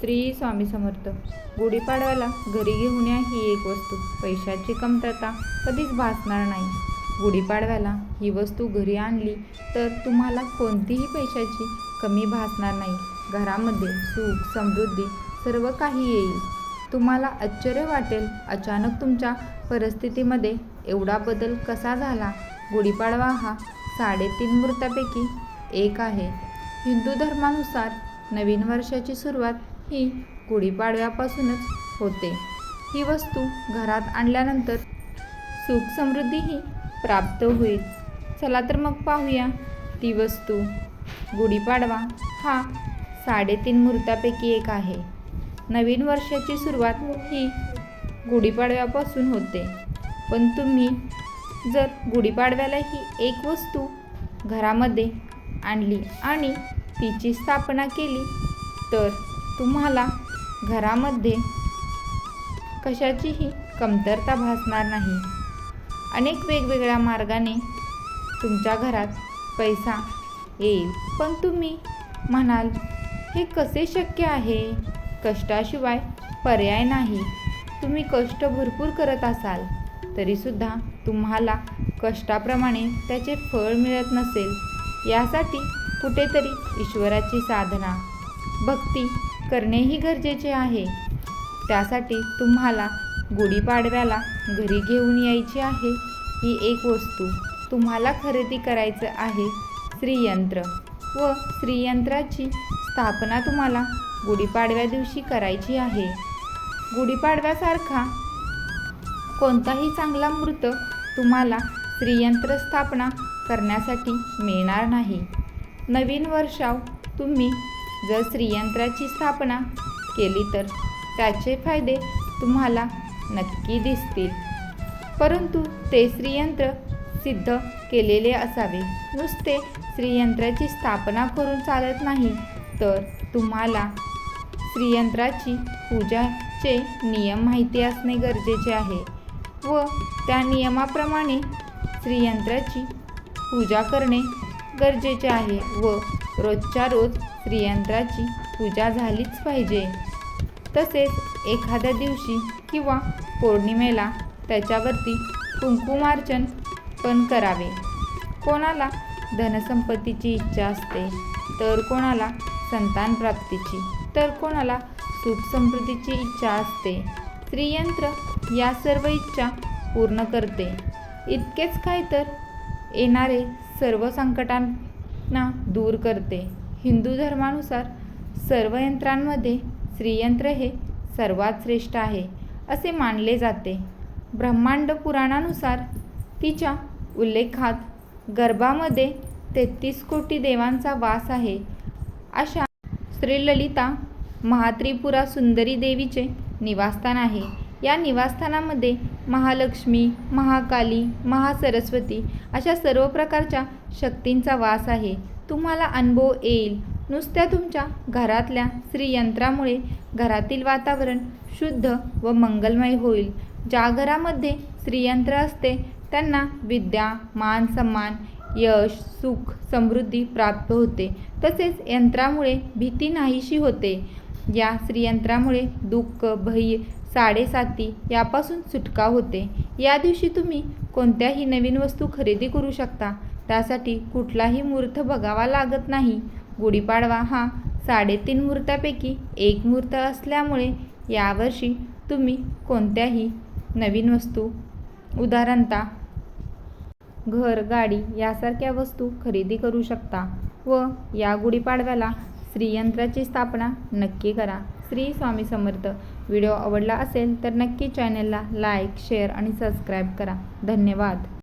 श्री स्वामी समर्थ. गुढीपाडव्याला घरी घेऊन या ही एक वस्तू. पैशाची कमतरता कधीच भासणार नाही. गुढीपाडव्याला ही वस्तू घरी आणली तर तुम्हाला कोणतीही पैशाची कमी भासणार नाही. घरामध्ये सुख समृद्धी सर्व काही येईल. तुम्हाला आश्चर्य वाटेल अचानक तुमच्या परिस्थितीमध्ये एवढा बदल कसा झाला? गुढीपाडवा हा साडेतीन मुहूर्तापैकी एक आहे. हिंदू धर्मानुसार नवीन वर्षाची सुरुवात ही गुढीपाडव्यापासूनच होते. ही वस्तू घरात आणल्यानंतर सुख समृद्धीही प्राप्त होईल. चला तर मग पाहूया ती वस्तू. गुढीपाडवा हा साडेतीन मुहूर्तापैकी एक आहे. नवीन वर्षाची सुरुवात ही गुढीपाडव्यापासून होते. पण तुम्ही जर गुढीपाडव्याला ही एक वस्तू घरामध्ये आणली आणि तिची स्थापना केली तर तुम्हाला घरामध्ये कशाचीही कमतरता भासणार नाही. अनेक वेगवेगळ्या मार्गाने तुमच्या घरात पैसा येईल. पण तुम्ही म्हणाल हे कसे शक्य आहे? कष्टाशिवाय पर्याय नाही. तुम्ही कष्ट भरपूर करत असाल तरीसुद्धा तुम्हाला कष्टाप्रमाणे त्याचे फळ मिळत नसेल. यासाठी कुठेतरी ईश्वराची साधना भक्ती करणेही गरजेचे आहे. त्यासाठी तुम्हाला गुढीपाडव्याला घरी घेऊन यायची आहे. ही एक वस्तू तुम्हाला खरेदी करायचं आहे. श्रीयंत्र व श्रीयंत्राची स्थापना तुम्हाला गुढीपाडव्या दिवशी करायची आहे. गुढीपाडव्यासारखा कोणताही चांगला मृत तुम्हाला श्रीयंत्र स्थापना करण्यासाठी मिळणार नाही. नवीन वर्षाव तुम्ही जर श्रीयंत्राची स्थापना केली तर त्याचे फायदे तुम्हाला नक्की दिसतील. परंतु ते श्रीयंत्र सिद्ध केलेले असावे. नुसते श्रीयंत्राची स्थापना करून चालत नाही तर तुम्हाला श्रीयंत्राची पूजाचे नियम माहिती असणे गरजेचे आहे व त्या नियमाप्रमाणे श्रीयंत्राची पूजा करणे गरजेचे आहे व रोजच्या रोज श्रीयंत्राची पूजा झालीच पाहिजे. तसेच एखाद्या दिवशी किंवा पौर्णिमेला त्याच्यावरती कुंकुमार्चन पण करावे. कोणाला धनसंपत्तीची इच्छा असते तर कोणाला संतान प्राप्तीची तर कोणाला सुख समृद्धीची इच्छा असते. श्रीयंत्र या सर्व इच्छा पूर्ण करते. इतकेच काय तर येणारे सर्व संकटांना दूर करते. हिंदू धर्मानुसार सर्व यंत्रांमध्ये श्रीयंत्र हे सर्वात श्रेष्ठ आहे असे मानले जाते. ब्रह्मांड पुराणानुसार तिच्या उल्लेखात गर्भामध्ये तेहतीस कोटी देवांचा वास आहे. अशा श्रीललिता महात्रिपुरा सुंदरी देवीचे निवासस्थान आहे. या निवासस्थानामध्ये महालक्ष्मी महाकाली महासरस्वती अशा सर्व प्रकारच्या शक्तींचा वास आहे. तुम्हाला अनुभव येईल. नुसत्या तुमच्या घरातल्या श्रीयंत्रामुळे घरातील वातावरण शुद्ध व मंगलमय होईल. ज्या घरामध्ये श्रीयंत्र असते त्यांना विद्या मान सन्मान यश सुख समृद्धी प्राप्त होते. तसेच यंत्रामुळे भीती नाहीशी होते. या श्रीयंत्रामुळे दुःख भय साडेसाती यापासून सुटका होते. या दिवशी तुम्ही कोणत्याही नवीन वस्तू खरेदी करू शकता. त्यासाठी कुठलाही मुहूर्त बघावा लागत नाही. गुढीपाडवा हा साडेतीन मुहूर्तापैकी एक मुहूर्त असल्यामुळे यावर्षी तुम्ही कोणत्याही नवीन वस्तू उदाहरणतः घर गाडी यासारख्या वस्तू खरेदी करू शकता व या गुढीपाडव्याला श्रीयंत्राची स्थापना नक्की करा. श्री स्वामी समर्थ. व्हिडिओ आवडला असेल तर नक्की चॅनलला लाईक शेअर आणि सबस्क्राईब करा. धन्यवाद.